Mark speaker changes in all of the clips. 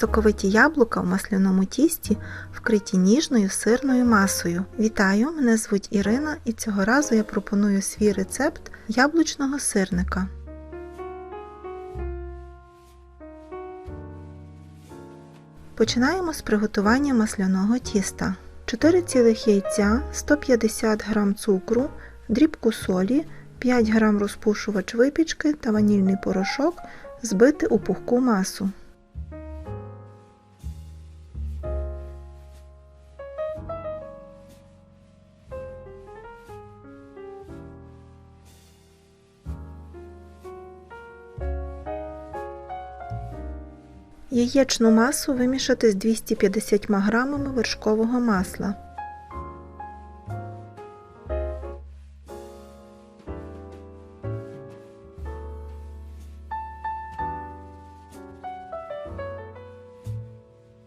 Speaker 1: Соковиті яблука в масляному тісті вкриті ніжною сирною масою. Вітаю! Мене звуть Ірина і цього разу я пропоную свій рецепт яблучного сирника. Починаємо з приготування масляного тіста. 4 цілих яйця, 150 г цукру, дрібку солі, 5 г розпушувач випічки та ванільний порошок збити у пухку масу. Яєчну масу вимішати з 250 г вершкового масла.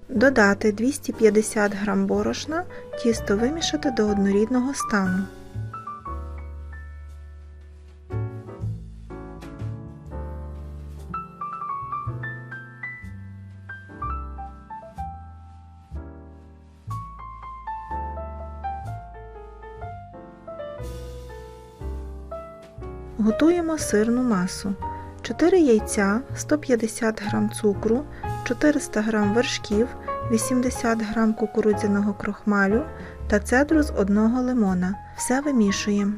Speaker 1: Додати 250 г борошна, тісто вимішати до однорідного стану. Готуємо сирну масу. 4 яйця, 150 г цукру, 400 г вершків, 80 г кукурудзяного крохмалю та цедру з одного лимона. Все вимішуємо.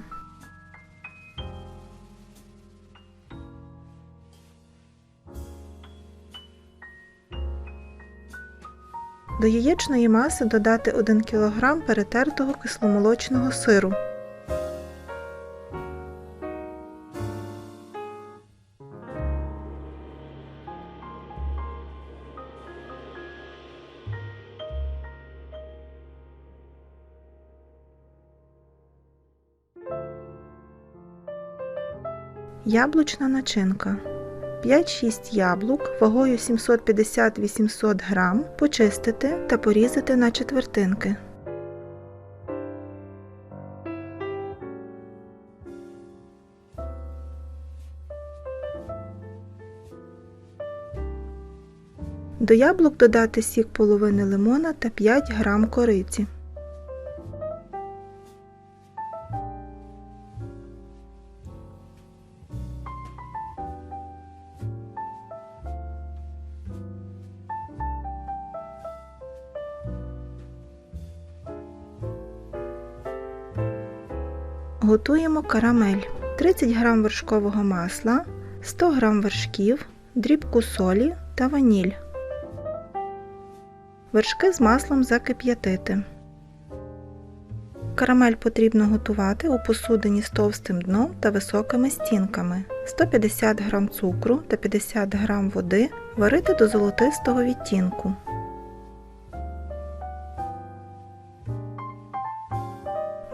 Speaker 1: До яєчної маси додати 1 кг перетертого кисломолочного сиру. Яблучна начинка. 5-6 яблук вагою 750-800 г почистити та порізати на четвертинки. До яблук додати сік половини лимона та 5 г кориці. Готуємо карамель. 30 г вершкового масла, 100 г вершків, дрібку солі та ваніль. Вершки з маслом закип'ятити. Карамель потрібно готувати у посудині з товстим дном та високими стінками. 150 г цукру та 50 г води варити до золотистого відтінку.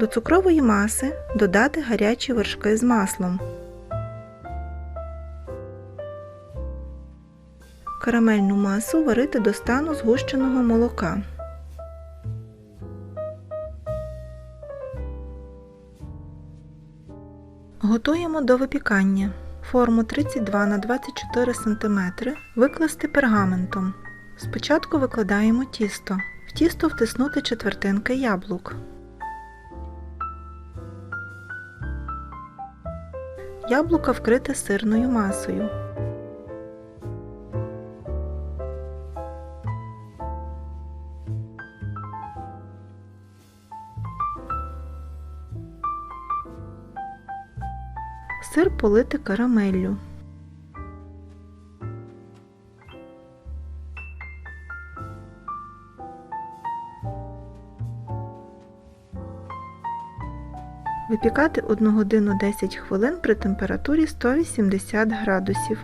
Speaker 1: До цукрової маси додати гарячі вершки з маслом. Карамельну масу варити до стану згущеного молока. Готуємо до випікання. Форму 32 на 24 см викласти пергаментом. Спочатку викладаємо тісто. В тісто втиснути четвертинки яблук. Яблука вкрите сирною масою. Сир полити карамеллю. Випікати 1 годину 10 хвилин при температурі 180 градусів.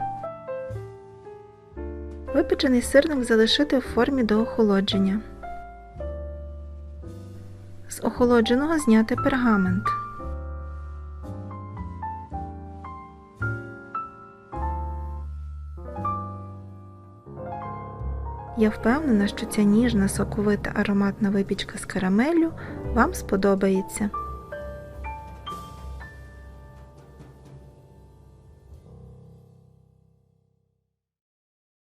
Speaker 1: Випечений сирник залишити в формі до охолодження. З охолодженого зняти пергамент. Я впевнена, що ця ніжна соковита ароматна випічка з карамеллю вам сподобається.